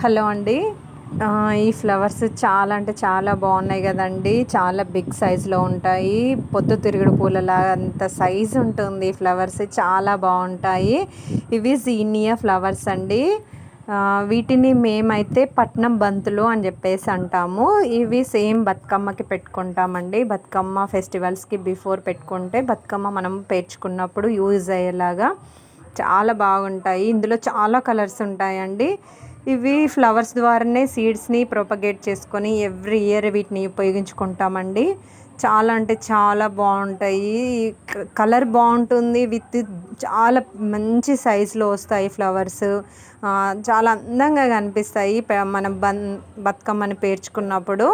Hello అండి. ఈ flowers చాలా అంటే చాలా బాగున్నాయి కదండి. చాలా బిగ్ సైజులో ఉంటాయి. పొద్దుతిరుగుడు పూలలా అంత సైజ్ ఉంటుంది ఈ ఫ్లవర్స్. చాలా బాగుంటాయి. ఇవి జీనియా ఫ్లవర్స్ అండి. వీటిని మేమైతే పట్నం బంతులు అని చెప్పేసి అంటాము. ఇవి సేమ్ బతుకమ్మకి పెట్టుకుంటామండి. బతుకమ్మ ఫెస్టివల్స్కి బిఫోర్ పెట్టుకుంటే బతుకమ్మ మనం పేర్చుకున్నప్పుడు యూజ్ అయ్యేలాగా చాలా బాగుంటాయి. ఇందులో చాలా కలర్స్ ఉంటాయండి. ఇవి ఫ్లవర్స్ ద్వారానే సీడ్స్ని ప్రొపగేట్ చేసుకొని ఎవ్రీ ఇయర్ వీటిని ఉపయోగించుకుంటామండి. చాలా అంటే చాలా బాగుంటాయి. కలర్ బాగుంటుంది విత్ చాలా మంచి సైజులో వస్తాయి ఫ్లవర్స్. చాలా అందంగా కనిపిస్తాయి. మనం బన్ బతుకమ్మని పేర్చుకున్నప్పుడు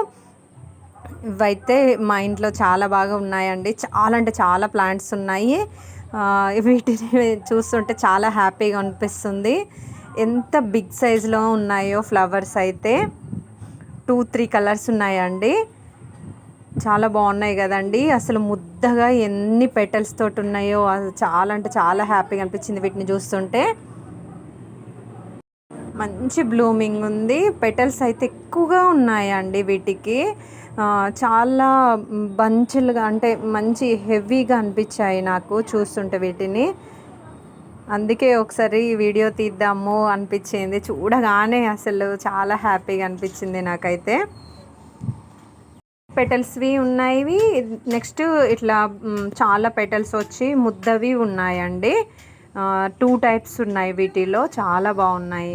ఇవైతే మా ఇంట్లో చాలా బాగా ఉన్నాయండి. చాలా అంటే చాలా ప్లాంట్స్ ఉన్నాయి. వీటిని చూస్తుంటే చాలా హ్యాపీగా అనిపిస్తుంది. ఎంత బిగ్ సైజులో ఉన్నాయో ఫ్లవర్స్ అయితే టూ త్రీ కలర్స్ ఉన్నాయండి. చాలా బాగున్నాయి కదండి. అసలు ముద్దగా ఎన్ని పెటల్స్ తోటి ఉన్నాయో అది చాలా అంటే చాలా హ్యాపీగా అనిపించింది వీటిని చూస్తుంటే. మంచి బ్లూమింగ్ ఉంది. పెటల్స్ అయితే ఎక్కువగా ఉన్నాయండి వీటికి. చాలా బంచులుగా అంటే మంచి హెవీగా అనిపించాయి నాకు చూస్తుంటే వీటిని. అందుకే ఒకసారి వీడియో తీద్దాము అనిపించింది. చూడగానే అసలు చాలా హ్యాపీగా అనిపించింది నాకైతే. పెటల్స్వి ఉన్నాయి నెక్స్ట్ ఇట్లా చాలా పెటల్స్ వచ్చి ముద్దవి ఉన్నాయండి. టూ టైప్స్ ఉన్నాయి వీటిలో. చాలా బాగున్నాయి.